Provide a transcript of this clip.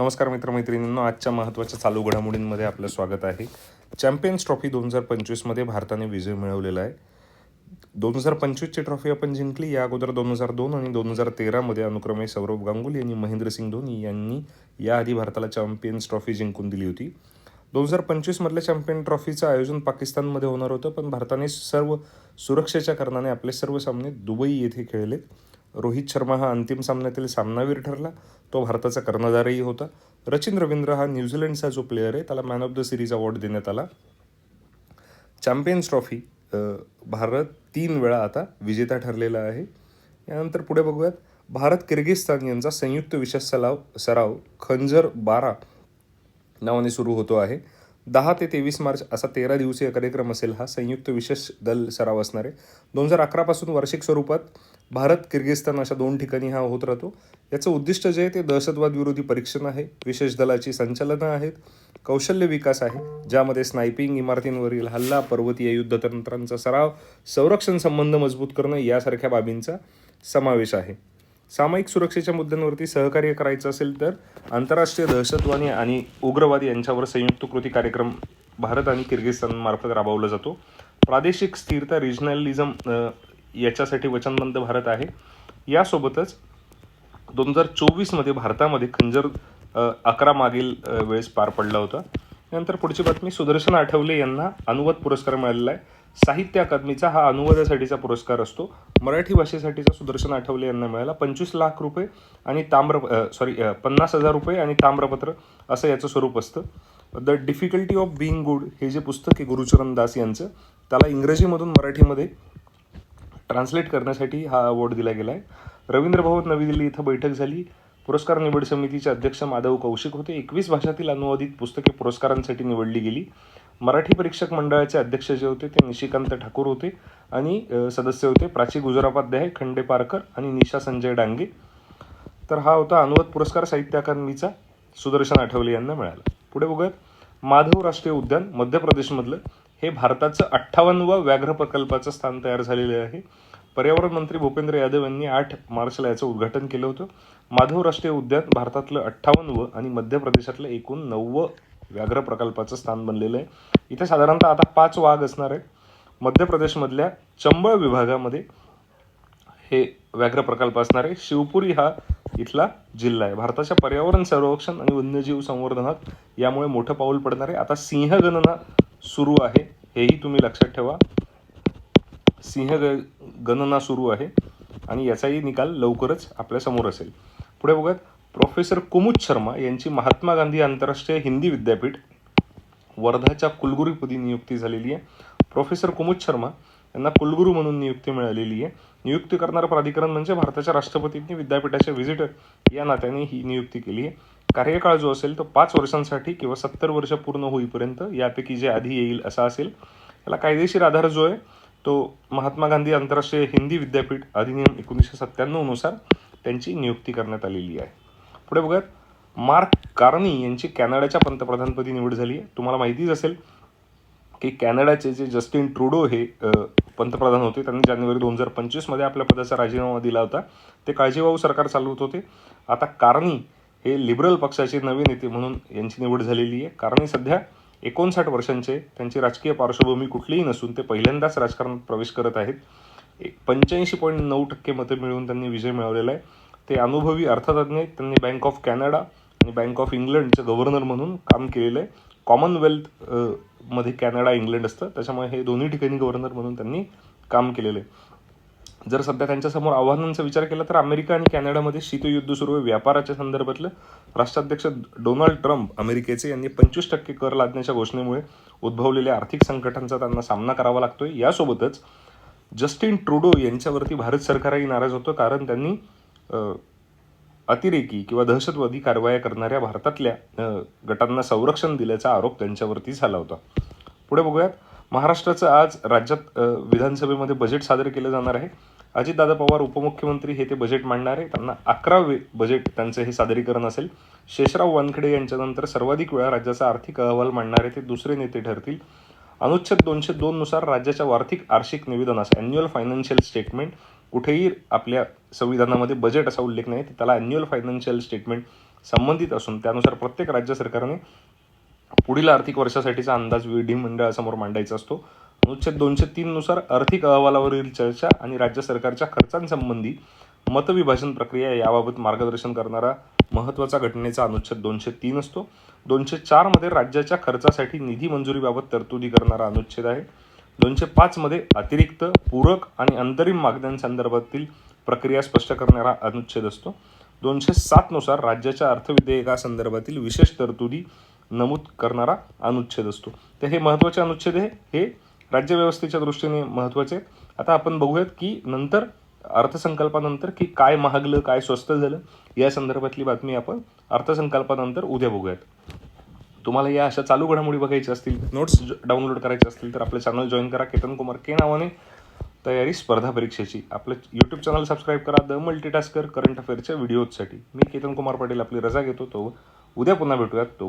नमस्कार मित्रमैत्रिणींनो आजच्या महत्त्वाच्या चालू घडामोडींमध्ये आपलं स्वागत आहे. चॅम्पियन्स ट्रॉफी दोन हजार पंचवीसमध्ये भारताने विजय मिळवलेला आहे. दोन हजार पंचवीसची ट्रॉफी आपण जिंकली या अगोदर दोन हजार दोन आणि दोन हजार तेरामध्ये अनुक्रमे सौरभ गांगुली आणि महेंद्रसिंग धोनी यांनी याआधी भारताला चॅम्पियन्स ट्रॉफी जिंकून दिली होती. दोन हजार पंचवीसमधल्या चॅम्पियन ट्रॉफीचं आयोजन पाकिस्तानमध्ये होणार होतं पण भारताने सर्व सुरक्षेच्या कारणाने आपले सर्व सामने दुबई येथे खेळलेत. रोहित शर्मा हा अंतिम सामन्यातील सामनावीर ठरला. तो भारताचा कर्णधारही होता. रचिन रवींद्र हा न्यूझीलंडचा जो प्लेअर आहे त्याला man of the series award देण्यात आला. चॅम्पियन्स ट्रॉफी भारत तीन वेळा आता विजेता ठरलेला आहे. यानंतर पुढे बघूयात. भारत किर्गिस्तान यांचा संयुक्त विशेष सराव सराव खंजर बारा नावाने सुरू होतो आहे. दहा ते तेवीस मार्च असा तेरा दिवसीय कार्यक्रम असेल हा संयुक्त विशेष दल सराव असणार आहे. दोन हजार अकरापासून वार्षिक स्वरूपात भारत किर्गिस्तान अशा दोन ठिकाणी हा होत राहतो. याचं उद्दिष्ट जे आहे ते दहशतवाद विरोधी परीक्षण आहे. विशेष दलाची संचालनं आहेत. कौशल्य विकास आहे. ज्यामध्ये स्नायपिंग इमारतींवरील हल्ला पर्वतीय युद्धतंत्रांचा सराव संरक्षण संबंध मजबूत करणं यासारख्या बाबींचा समावेश आहे. सामायिक सुरक्षेच्या मुद्द्यांवरती सहकार्य करायचं असेल तर आंतरराष्ट्रीय दहशतवादी आणि उग्रवादी यांच्यावर संयुक्त कृती कार्यक्रम भारत आणि किर्गिस्तानमार्फत राबवला जातो. प्रादेशिक स्थिरता रिजनलिझम याच्यासाठी वचनबद्ध भारत आहे. यासोबतच दोन हजार चोवीसमध्ये भारतामध्ये खंजर अकरा मागील वेळेस पार पडला होता. त्यानंतर पुढची बातमी सुदर्शन आठवले यांना अनुवाद पुरस्कार मिळालेला आहे. साहित्य अकादमीचा हा अनुवादासाठीचा पुरस्कार असतो. मराठी भाषेसाठीचा सुदर्शन आठवले यांना मिळाला. पंचवीस लाख रुपये आणि ताम्र सॉरी पन्नास हजार रुपये आणि ताम्रपत्र असं याचं स्वरूप असतं. The difficulty of being good हे जे पुस्तक आहे गुरुचरण दास यांचं त्याला इंग्रजीमधून मराठीमध्ये ट्रान्सलेट करण्यासाठी हा अवॉर्ड दिला गेला आहे रवींद्र भवन नवी दिल्ली इथं बैठक झाली. पुरस्कार निवड समितीचे अध्यक्ष माधव कौशिक होते. एकवीस भाषातील अनुवादित पुस्तके पुरस्कारांसाठी निवडली गेली. मराठी परीक्षक मंडळाचे अध्यक्ष जे होते ते निशिकांत ठाकूर होते आणि सदस्य होते प्राची गुजरापाध्याय खंडे पारकर आणि निशा संजय डांगे. तर हा होता अनुवाद पुरस्कार साहित्य अकादमीचा सुदर्शन आठवले यांना मिळाला. पुढे बघूयात. माधव राष्ट्रीय उद्यान मध्य प्रदेशमधलं. हे भारताचं अठ्ठावन्नवं व्याघ्र प्रकल्पाचं स्थान तयार झालेलं आहे. पर्यावरण मंत्री भूपेंद्र यादव यांनी आठ मार्चला याचं उद्घाटन केलं होतं. माधव राष्ट्रीय उद्यान भारतातलं अठ्ठावन्नवं आणि मध्य प्रदेशातलं एकूण नववं व्याघ्र प्रकल्पाचं स्थान बनलेलं आहे. इथे साधारणतः आता पाच वाघ असणार आहेत. मध्य प्रदेशमधल्या चंबळ विभागामध्ये हे व्याघ्र प्रकल्प असणार आहे. शिवपुरी हा इथला जिल्हा आहे. भारताच्या पर्यावरण संरक्षण आणि वन्यजीव संवर्धनात यामुळे मोठं पाऊल पडणार आहे. आता सिंहगणना सुरू आहे. हेही तुम्ही लक्षात ठेवा. सिंह ग- गणना सुरू आहे आणि याचाही निकाल लवकरच आपल्यासमोर असेल. पुढे बघत प्रोफेसर कुमुद शर्मा यांची महात्मा गांधी आंतरराष्ट्रीय हिंदी विद्यापीठ वर्धाच्या कुलगुरूपदी नियुक्ती झालेली आहे. प्रोफेसर कुमुद शर्मा यांना कुलगुरू म्हणून नियुक्ती मिळालेली आहे. नियुक्ती करणारं प्राधिकरण म्हणजे भारताच्या राष्ट्रपतींनी विद्यापीठाचे व्हिजिटर या नात्याने ही नियुक्ती केली आहे. कार्यकाळ जो असेल तो पाच वर्षांसाठी किंवा सत्तर वर्ष पूर्ण होईपर्यंत यापैकी जे आधी येईल असा असेल. याला कायदेशीर आधार जो आहे तो महात्मा गांधी आंतरराष्ट्रीय हिंदी विद्यापीठ अधिनियम एकोणीसशे सत्त्याण्णवनुसार त्यांची नियुक्ती करण्यात आलेली आहे. पुढे बघूयात. मार्क कार्नी यांची कॅनडाच्या पंतप्रधानपदी निवड झाली आहे. तुम्हाला माहितीच असेल की कॅनडाचे जे जस्टिन ट्रुडो हे पंतप्रधान होते त्यांनी जानेवारी दोन हजार पंचवीसमध्ये आपल्या पदाचा राजीनामा दिला होता. ते काळजीवाहू सरकार चालवत होते. आता कार्नी हे लिबरल पक्षाचे नवे नेते म्हणून यांची निवड झालेली आहे. कार्नी सध्या एकोणसाठ वर्षांचे त्यांची राजकीय पार्श्वभूमी कुठलीही नसून ते पहिल्यांदाच राजकारणात प्रवेश करत आहेत. एक पंच्याऐंशी पॉईंट नऊ टक्के मतं मिळवून त्यांनी विजय मिळवलेला आहे. ते अनुभवी अर्थतज्ञ त्यांनी बँक ऑफ कॅनडा आणि बँक ऑफ इंग्लंडचे गव्हर्नर म्हणून काम केलेलं आहे. कॉमनवेल्थमध्ये कॅनडा इंग्लंड असतं. त्याच्यामुळे हे दोन्ही ठिकाणी गव्हर्नर म्हणून त्यांनी काम केलेलं आहे. जर सध्या त्यांच्यासमोर आव्हानांचा विचार केला तर अमेरिका आणि कॅनडामध्ये शीतयुद्ध सुरू आहे. व्यापाराच्या संदर्भातलं राष्ट्राध्यक्ष डोनाल्ड ट्रम्प अमेरिकेचे यांनी पंचवीस टक्के कर लादण्याच्या घोषणेमुळे उद्भवलेल्या आर्थिक संकटांचा त्यांना सामना करावा लागतोय. यासोबतच जस्टिन ट्रुडो यांच्यावरती भारत सरकारही नाराज होतं कारण त्यांनी अतिरेकी किंवा दहशतवादी कारवाया करणाऱ्या भारतातल्या गटांना संरक्षण दिल्याचा आरोप त्यांच्यावरती झाला होता. पुढे बघूयात. महाराष्ट्राचं आज राज्यात विधानसभेमध्ये बजेट सादर केलं जाणार आहे. अजितदादा पवार उपमुख्यमंत्री हे ते बजेट मांडणार आहे. त्यांना अकरावे बजेट त्यांचं हे सादरीकरण असेल. शेषराव वानखेडे यांच्यानंतर सर्वाधिक वेळा राज्याचा आर्थिक अहवाल मांडणारे ते दुसरे नेते ठरतील. अनुच्छेद दोनशे दोननुसार राज्याच्या आर्थिक आर्थिक निवेदनास अॅन्युअल फायनान्शियल स्टेटमेंट कुठेही आपल्या संविधानामध्ये बजेट असा उल्लेख नाही तर त्याला अॅन्युअल फायनान्शियल स्टेटमेंट संबंधित असून त्यानुसार प्रत्येक राज्य सरकारने पुढील आर्थिक वर्षासाठीचा अंदाज विधिमंडळासमोर मांडायचा असतो. अनुच्छेद दोनशे तीननुसार आर्थिक अहवालावरील चर्चा आणि राज्य सरकारच्या खर्चांसंबंधी मतविभाजन प्रक्रिया याबाबत मार्गदर्शन करणारा महत्त्वाचा घटनेचा अनुच्छेद दोनशे तीन असतो. दोनशे चारमध्ये राज्याच्या खर्चासाठी निधी मंजुरीबाबत तरतुदी करणारा अनुच्छेद आहे. दोनशे पाचमध्ये अतिरिक्त पूरक आणि अंतरिम मागण्यांसंदर्भातील प्रक्रिया स्पष्ट करणारा अनुच्छेद असतो. दोनशे सातनुसार राज्याच्या अर्थविधेयकासंदर्भातील विशेष तरतुदी नमूद करणारा अनुच्छेद असतो. तर हे महत्त्वाचे अनुच्छेद आहे. हे राज्यव्यवस्थेच्या दृष्टीने महत्त्वाचे आता आपण बघूयात की नंतर अर्थसंकल्पानंतर की काय महागलं काय स्वस्त झालं या संदर्भातली बातमी आपण अर्थसंकल्पानंतर उद्या बघूयात. तुम्हाला या अशा चालू घडामोडी बघायच्या असतील नोट्स डाउनलोड करायचे असतील तर आपलं चॅनल जॉईन करा. केतन कुमार के नावाने तयारी स्पर्धा परीक्षेची. आपलं यूट्यूब चॅनल सबस्क्राईब करा. द मल्टीटास्कर करंट अफेअरच्या व्हिडिओजसाठी मी केतन कुमार पाटील आपली रजा घेतो. तो उद्या पुन्हा भेटूयात. तो